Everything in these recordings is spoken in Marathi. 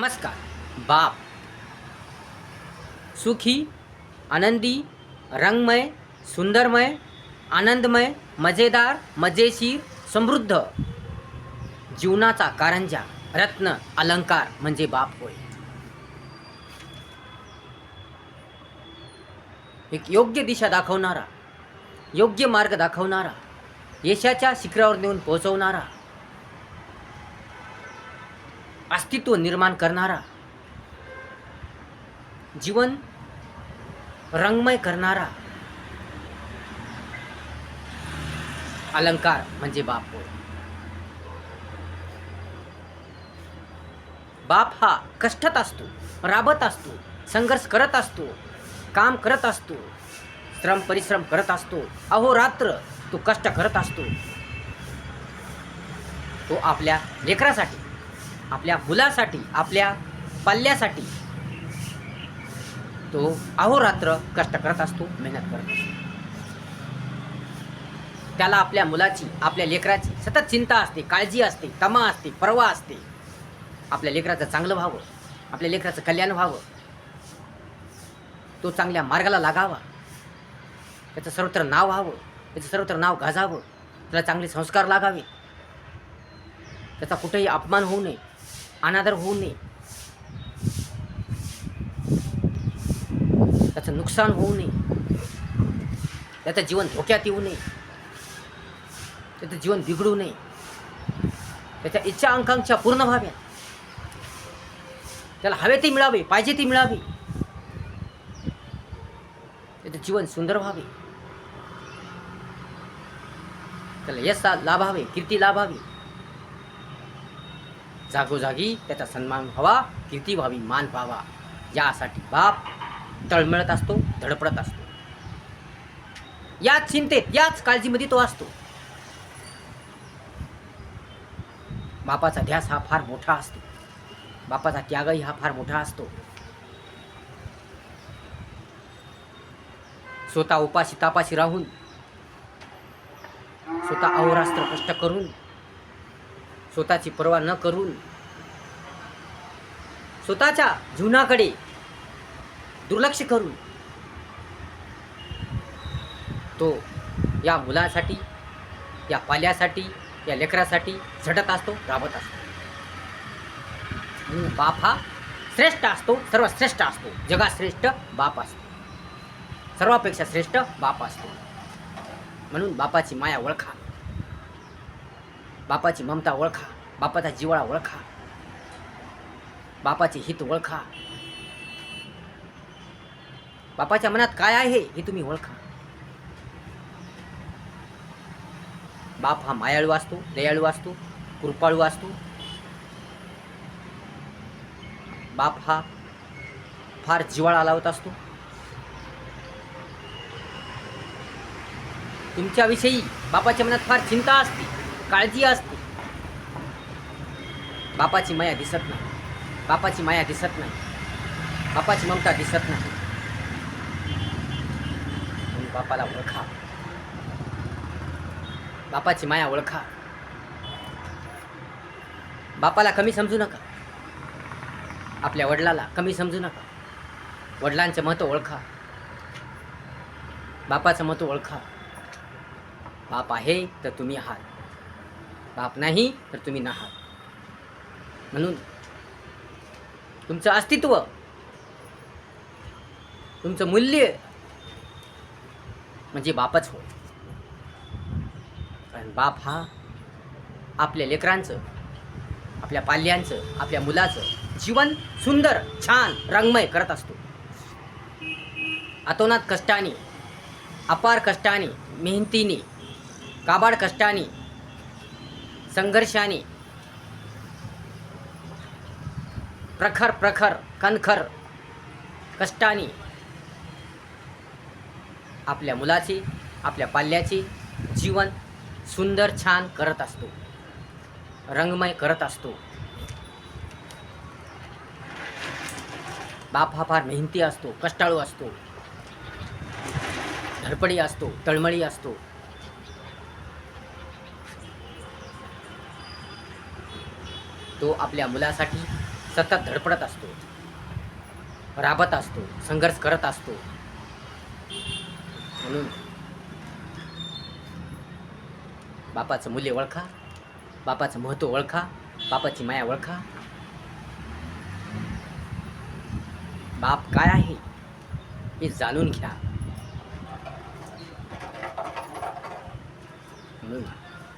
नमस्कार. बाप. सुखी आनंदी रंगमय सुंदरमय आनंदमय मजेदार मजेशीर समृद्ध. जीवनाचा कारंजा रत्न अलंकार म्हणजे बाप होय. एक योग्य दिशा दाखवणारा योग्य मार्ग दाखवणारा यशाच्या शिखरावर नेऊन पोहोचवणारा अस्तित्व निर्माण करणारा जीवन रंगमय करणारा अलंकार म्हणजे बाप होय. बाप हा कष्टात असतो राबत असतो संघर्ष करत असतो काम करत असतो श्रम परिश्रम करत असतो अहोरात्र तो कष्ट करत असतो. तो आपल्या लेकरासाठी आपल्या मुलासाठी आपल्या पाल्यासाठी तो अहोरात्र कष्ट करत असतो मेहनत करत असतो. त्याला आपल्या मुलाची आपल्या लेकराची सतत चिंता असते काळजी असते तमा असते परवा असते. आपल्या लेकराचं चांगलं व्हावं आपल्या लेकराचं कल्याण व्हावं. तो चांगल्या मार्गाला लागावा. त्याचं सर्वत्र नाव व्हावं त्याचं सर्वत्र नाव गाजावं त्याला चांगले संस्कार लागावे. त्याचा कुठेही अपमान होऊ नये. अनादर होऊ नये. त्याचं नुकसान होऊ नये. त्याचं जीवन धोक्यात येऊ नये. त्याचं जीवन बिघडू नये. त्याच्या इच्छा आकांक्षा पूर्ण व्हाव्या त्याला हवे ते मिळावे पाहिजे ते मिळावे. त्याचं जीवन सुंदर व्हावे. त्याला यश लाभावे कीर्ती लाभावी. जागोजागी त्याचा सन्मान व्हावा कीर्ती व्हावी मान व्हावा. यासाठी बाप तळमळत असतो धडपडत असतो. याच चिंतेत याच काळजीमध्ये तो असतो. बापाचा ध्यास हा फार मोठा असतो. बापाचा त्यागही हा फार मोठा असतो. स्वतः उपाशी तापाशी राहून स्वतः अहोरास्त्र कष्ट करून स्वतःची पर्वा न करून स्वतःच्या जीवनाकडे दुर्लक्ष करून तो या मुलासाठी या पाल्यासाठी या लेकरासाठी झटत असतो राबत असतो. म्हणून बाप हा श्रेष्ठ असतो सर्वश्रेष्ठ असतो. जगात श्रेष्ठ बाप असतो. सर्वापेक्षा श्रेष्ठ बाप असतो. म्हणून बापाची माया ओळखा. बापाची ममता ओळखा. बापाचा जिवाळा ओळखा. बापाचे हित ओळखा. बापाच्या मनात काय आहे हे तुम्ही ओळखा. बाप हा मायाळू असतो दयाळू असतो कृपाळू असतो. बाप हा फार जिवाळा लावत असतो. तुमच्याविषयी बापाच्या मनात फार चिंता असते काळजी असते. बापाची माया दिसत नाही. बापाची माया दिसत नाही. बापाची ममता दिसत नाही. बापाला ओळखा. बापाची माया ओळखा. बापाला कमी समजू नका. आपल्या वडिलाला कमी समजू नका. वडिलांचं महत्त्व ओळखा. बापाचं महत्त्व ओळखा. बाप आहे तर तुम्ही आहात. बाप नाही तर तुम्ही नाहात. म्हणून तुमचं अस्तित्व. तुमचं मूल्य. म्हणजे बापच होय. कारण बाप हा आपल्या लेकरांचं आपल्या पाल्यांचं आपल्या मुलाचं जीवन सुंदर छान रंगमय करत असतो. अतोनात कष्टाने अपार कष्टाने मेहनतीने काबाड कष्टाने संघर्षाने प्रखर प्रखर कणखर कष्टाने. आपल्या मुलाचे आपल्या पाल्याचे जीवन सुंदर छान करत असतो. रंगमय करत असतो. बाप हा फार मेहनती असतो कष्टाळू असतो. धडपडी असतो तळमळी असतो. तो आपल्या मुलासाठी सतत धडपडत असतो. राबत असतो. संघर्ष करत असतो. म्हणून बापाचं मूल्य ओळखा. बापाचं महत्त्व ओळखा. बापाची माया ओळखा. बाप काय आहे हे जाणून घ्या. म्हणून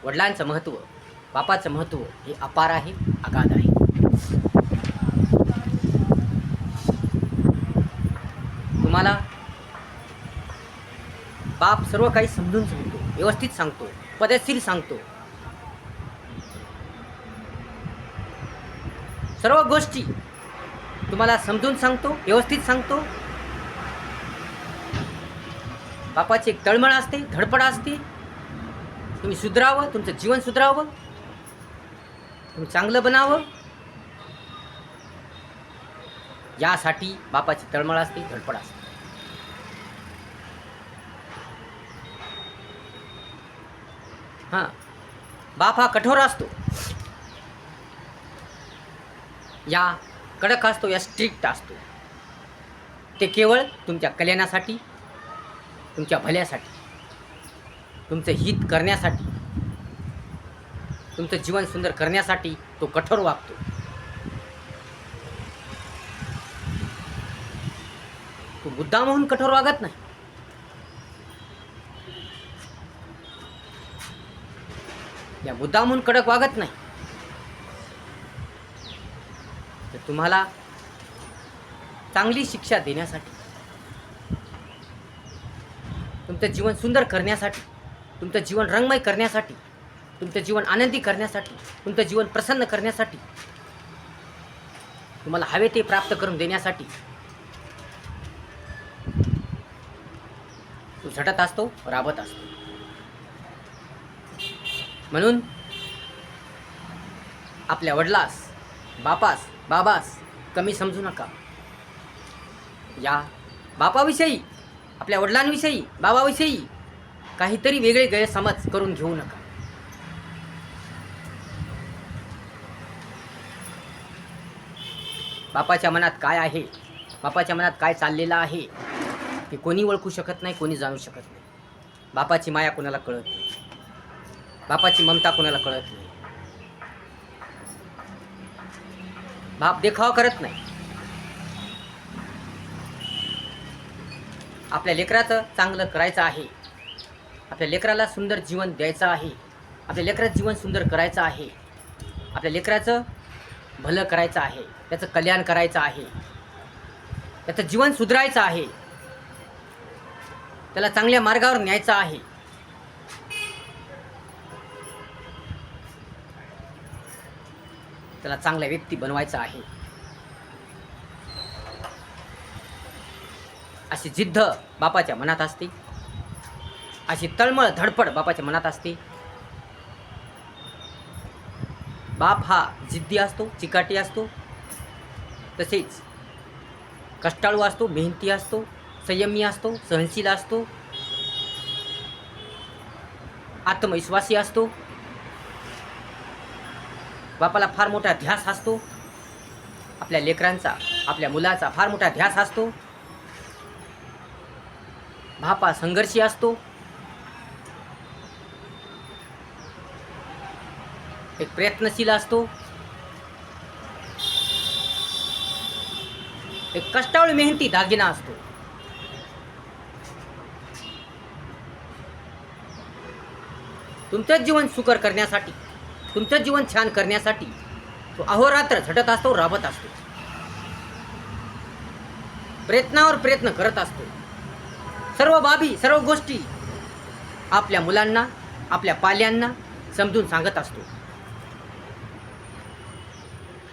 वडिलांचं महत्त्व बापाचं महत्त्व हे अपार आहे अगाध आहे. तुम्हाला बाप सर्व काही समजून सांगतो व्यवस्थित सांगतो पदेशीर सांगतो. सर्व गोष्टी तुम्हाला समजून सांगतो व्यवस्थित सांगतो. बापाची एक तळमळ असते धडपड असते. तुम्ही सुधरावं तुमचं जीवन सुधरावं. तुम्ही चांगलं बनावं. यासाठी बापाची तळमळ असते धडपड असते. हां. बाप हा कठोर असतो. या कडक असतो या स्ट्रिक्ट असतो. ते केवळ तुमच्या कल्याणासाठी तुमच्या भल्यासाठी तुमचं हित करण्यासाठी तुमचं जीवन सुंदर करण्यासाठी तो कठोर वागतो. तो मुद्दाम म्हणून कठोर वागत नाही. या मुद्दाम म्हणून कडक वागत नाही. तर तुम्हाला चांगली शिक्षा देण्यासाठी तुमचं जीवन सुंदर करण्यासाठी तुमचं जीवन रंगमय करण्यासाठी तुमचं जीवन आनंदी करण्यासाठी तुमचं जीवन प्रसन्न करण्यासाठी तुम्हाला हवे ते प्राप्त करून देण्यासाठी तो झटत असतो राबत असतो. म्हणून आपल्या वडिलास बापास बाबास कमी समजू नका. या बापाविषयी आपल्या वडिलांविषयी बाबाविषयी काहीतरी वेगळे गैरसमज करून घेऊ नका. बापाच्या मनात काय आहे? बापाच्या मनात काय चाललेलं आहे? ते कोणी ओळखू शकत नाही कोणी जाणू शकत नाही. बापाची माया कोणाला कळत नाही. बापाची ममता कोणाला कळत नाही? बाप देखावा करत नाही. आपल्या लेकराचं चांगलं करायचं आहे. आपल्या लेकराला सुंदर जीवन द्यायचं आहे. आपल्या लेकराचं जीवन सुंदर करायचं आहे. आपल्या लेकराचं भलं करायचं आहे. त्याचं कल्याण करायचं आहे. त्याचं जीवन सुधारायचं आहे. त्याला चांगल्या मार्गावर न्यायचं आहे. त्याला चांगल्या व्यक्ती बनवायचा आहे. अशी जिद्द बापाच्या मनात असते. अशी तळमळ धडपड बापाच्या मनात असते. बाप हा जिद्दी असतो चिकाटी असतो. तसेच कष्टाळू असतो मेहनती असतो संयमी असतो सहनशील असतो. आत्मविश्वासी असतो. बापाला फार मोठा ध्यास असतो. आपल्या लेकरांचा आपल्या मुलाचा फार मोठा ध्यास असतो. बापा संघर्षी असतो. एक प्रयत्नशील असतो. एक कष्टाळू मेहनती दागिना असतो. तुमचं जीवन सुकर करण्यासाठी तुमचं जीवन छान करण्यासाठी तो अहोरात्र झटत असतो राबत असतो. प्रयत्नावर प्रयत्न करत असतो. सर्व बाबी सर्व गोष्टी आपल्या मुलांना आपल्या पाल्यांना समजून सांगत असतो.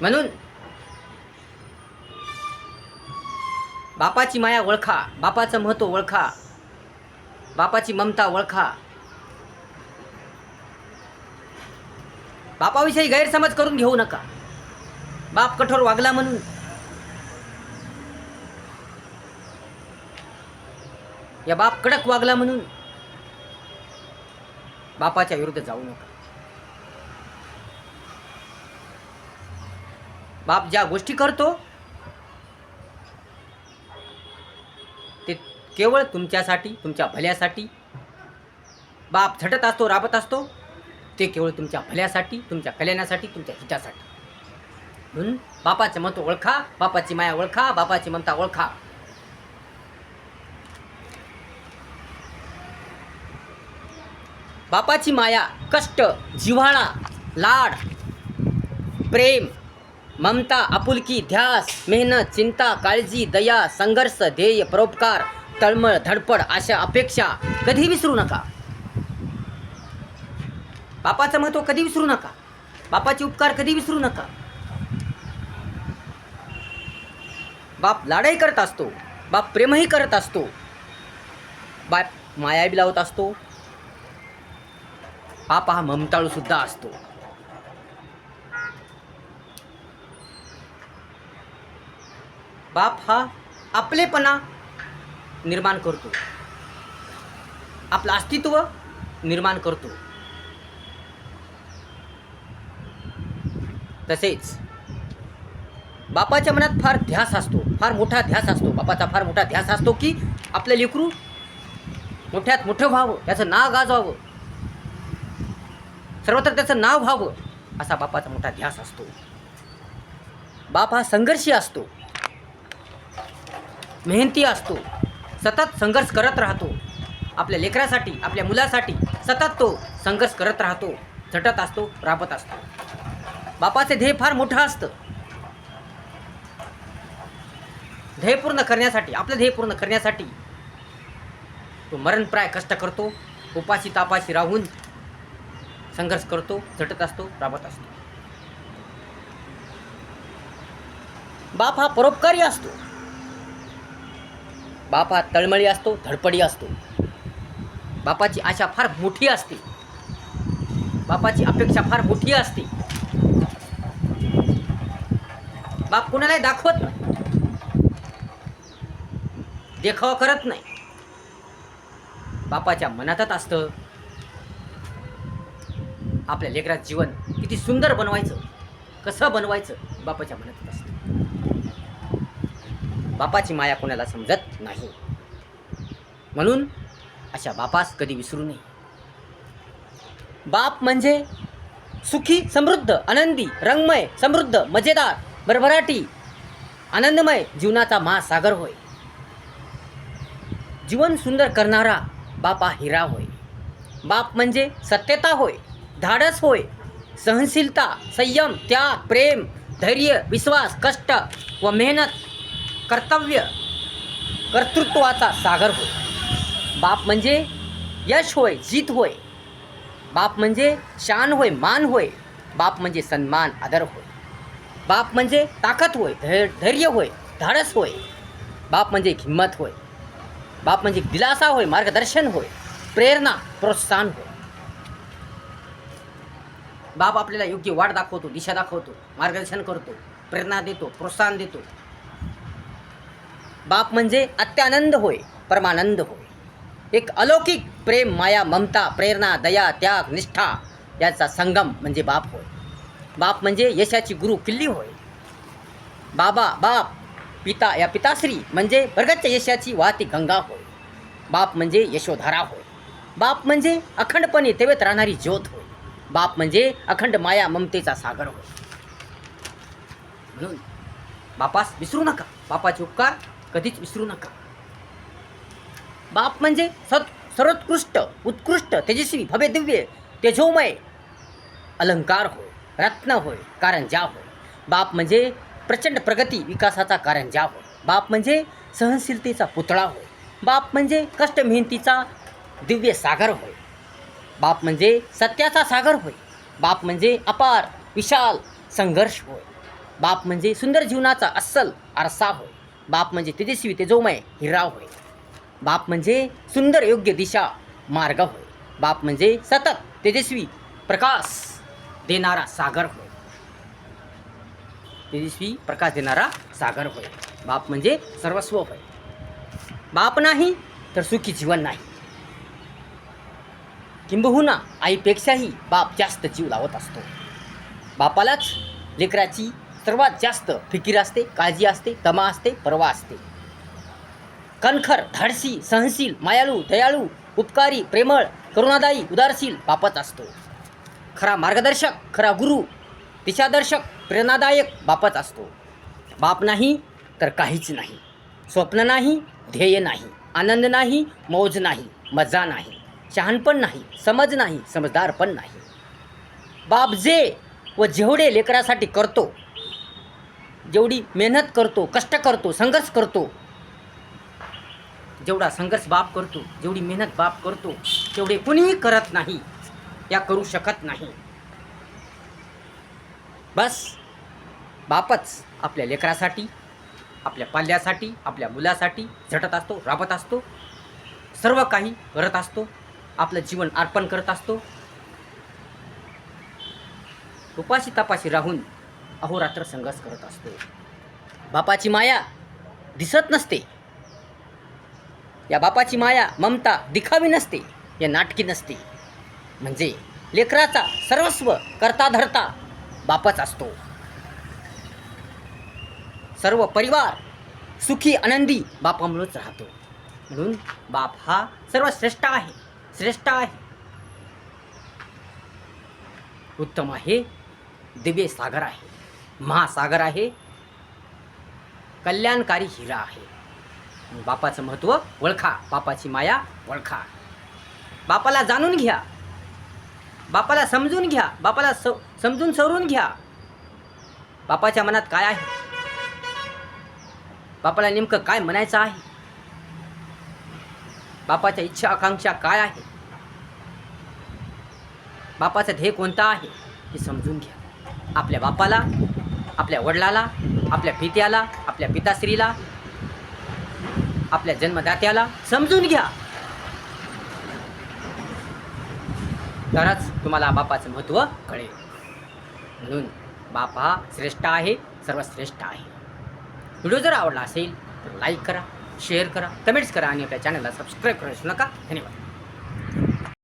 म्हणून बापाची माया ओळखा बापाचं महत्त्व ओळखा बापाची ममता ओळखा बापाविषयी गैरसमज करून घेऊ नका. बाप कठोर वागला म्हणून. या बाप कडक वागला म्हणून बापाच्या विरुद्ध जाऊ नका. बाप ज्या गोष्टी करतो ते केवळ तुमच्यासाठी तुमच्या भल्यासाठी. बाप झटत असतो राबत असतो. ते केवळ तुमच्या भल्यासाठी तुमच्या कल्याणासाठी तुमच्या हितासाठी. म्हणून बापाचं महत्त्व ओळखा बापाची माया ओळखा बापाची ममता ओळखा. बापाची माया कष्ट जिव्हाळा लाड प्रेम ममता आपुलकी ध्यास मेहनत चिंता काळजी दया संघर्ष ध्येय परोपकार तळमळ धडपड अशा अपेक्षा कधी विसरू नका. बापाचं महत्त्व कधी विसरू नका. बापाचे उपकार कधी विसरू नका. बाप लाडही करत असतो. बाप प्रेमही करत असतो. बाप माया बी लावत असतो. बाप हा ममताळू सुद्धा असतो. बाप हा आपलेपणा निर्माण करतो. आपलं अस्तित्व निर्माण करतो. तसेच बापाच्या मनात फार ध्यास असतो फार मोठा ध्यास असतो. बापाचा फार मोठा ध्यास असतो की आपलं लेकरू मोठ्यात मोठं व्हावं त्याचं नाव गाजवावं. सर्वत्र त्याचं नाव व्हावं असा बापाचा मोठा ध्यास असतो. बाप हा संघर्षी असतो. मेहनती असतो. सतत संघर्ष करत राहतो. आपल्या लेकरासाठी आपल्या मुलासाठी सतत तो संघर्ष करत राहतो. झटत असतो राबत असतो. बापाचे ध्येय फार मोठं असतं. ध्येय पूर्ण करण्यासाठी आपलं ध्येय पूर्ण करण्यासाठी तो मरणप्राय कष्ट करतो उपाशी तापाशी राहून संघर्ष करतो झटत असतो राबत असतो. बाप हा परोपकारी असतो. बाप हा तळमळी असतो धडपडी असतो. बापाची आशा फार मोठी असते. बापाची अपेक्षा फार मोठी असते. बाप कुणालाही दाखवत नाही. देखावा करत नाही. बापाच्या मनातच असतं आपल्या लेकरात जीवन किती सुंदर बनवायचं कसं बनवायचं बापाच्या मनातच असतं. बापाची माया कोणाला समजत नाही. म्हणून अशा बापास कधी विसरू नये. बाप म्हणजे सुखी समृद्ध आनंदी रंगमय समृद्ध मजेदार भरभराटी आनंदमय जीवनाचा महासागर होय. जीवन सुंदर करणारा बापा हिरा होय. बाप म्हणजे सत्यता होय धाडस होय सहनशीलता संयम त्याग प्रेम धैर्य विश्वास कष्ट व मेहनत कर्तव्य कर्तृत्वाचा सागर होय. बाप म्हणजे यश होय जीत होय. बाप म्हणजे शान होय मान होय. बाप म्हणजे सन्मान आदर होय. बाप म्हणजे ताकद होय धै धैर्य होय धाडस होय. बाप म्हणजे हिंमत होय. बाप म्हणजे दिलासा होय मार्गदर्शन होय. प्रेरणा प्रोत्साहन होय. बाप आपल्याला योग्य वाट दाखवतो दिशा दाखवतो मार्गदर्शन करतो प्रेरणा देतो प्रोत्साहन देतो. बाप म्हणजे अत्यानंद होय परमानंद होय. एक अलौकिक प्रेम माया ममता प्रेरणा दया त्याग निष्ठा याचा संगम म्हणजे बाप होय. बाप म्हणजे यशाची गुरु किल्ली होय. बाबा बाप पिता या पिताश्री म्हणजे प्रगतच्या यशाची वाहती गंगा होय. बाप म्हणजे यशोधारा होय. बाप म्हणजे अखंडपणे तेवेत राहणारी ज्योत होय. बाप म्हणजे अखंड माया ममतेचा सागर होय. म्हणून बापास विसरू नका. बापाचे उपकार कधीच विसरू नका. बाप म्हणजे सत् सर्वोत्कृष्ट उत्कृष्ट तेजस्वी भव्य दिव्य तेजोमय अलंकार होय. रत्न होय कारण ज्या होय. बाप म्हणजे प्रचंड प्रगती विकासाचा कारण ज्या होय. बाप म्हणजे सहनशीलतेचा पुतळा होय. बाप म्हणजे कष्ट मेहनतीचा दिव्य सागर होय. बाप म्हणजे सत्याचा सागर होय. बाप म्हणजे अपार विशाल संघर्ष होय. बाप म्हणजे सुंदर जीवनाचा अस्सल आरसा होय. बाप म्हणजे तेजस्वी तेजोमय हिरा होय. बाप म्हणजे सुंदर योग्य दिशा मार्ग होय. बाप म्हणजे सतत तेजस्वी प्रकाश देणारा सागर होय. तेजस्वी प्रकाश देणारा सागर होय. बाप म्हणजे सर्वस्व होय. बाप नाही तर सुखी जीवन नाही. किंबहुना आईपेक्षाही बाप जास्त जीव लावत असतो. बापालाच लेकराची सर्वात जास्त फिकीर असते काळजी असते तमा असते परवा असते. कणखर धाडसी सहनशील मायाळू दयाळू उपकारी प्रेमळ करुणादायी उदारशील बापच असतो. खरा मार्गदर्शक खरा गुरु दिशादर्शक प्रेरणादायक बापच असतो. बाप नाही तर काहीच नाही. स्वप्न नाही ध्येय नाही आनंद नाही मौज नाही मजा नाही शहाणपण नाही समज नाही समजदार पण नाही. बाप जे व जेवढे लेकरासाठी करतो जेवढी मेहनत करतो कष्ट करतो संघर्ष करतो जेवढा संघर्ष बाप करतो जेवढी मेहनत बाप करतो तेवढे कुणीही करत नाही. या करू शकत नाही. बस बापच आपल्या लेकरासाठी आपल्या पाल्यासाठी आपल्या मुलासाठी झटत असतो राबत असतो. सर्व काही करत असतो आपलं जीवन अर्पण करत असतो. उपाशी तपाशी राहून अहोरात्र संघर्ष करत असतो. बापाची माया दिसत नसते. या बापाची माया ममता दिखावी नसते या नाटकी नसते. म्हणजे लेकराचा सर्वस्व करता धरता बापच असतो. सर्व परिवार सुखी आनंदी बापामुळेच राहतो. म्हणून बाप हा सर्वश्रेष्ठ आहे श्रेष्ठ आहे. उत्तम आहे दिव्य सागर आहे महासागर आहे कल्याणकारी हिरा आहे. बापाचं महत्त्व ओळखा बापाची माया ओळखा. बापाला जाणून घ्या. बापाला समजून घ्या. बापाला स समजून सवरून घ्या. बापाच्या मनात काय आहे? बापाला नेमकं काय म्हणायचं आहे? बापाच्या इच्छा आकांक्षा काय आहे? बापाचं ध्येय कोणतं आहे? हे समजून घ्या. आपल्या बापाला आपल्या वडिलाला आपल्या पित्याला आपल्या पिताश्रीला आपल्या जन्मदात्याला समजून घ्या. तरच तुम्हाला बापाचं महत्त्व कळेल. म्हणून बाप हा श्रेष्ठ आहे सर्वश्रेष्ठ आहे. व्हिडिओ जर आवडला असेल तर लाईक करा शेअर करा कमेंट्स करा आणि आपल्या चॅनलला सबस्क्राईब करू नका. धन्यवाद.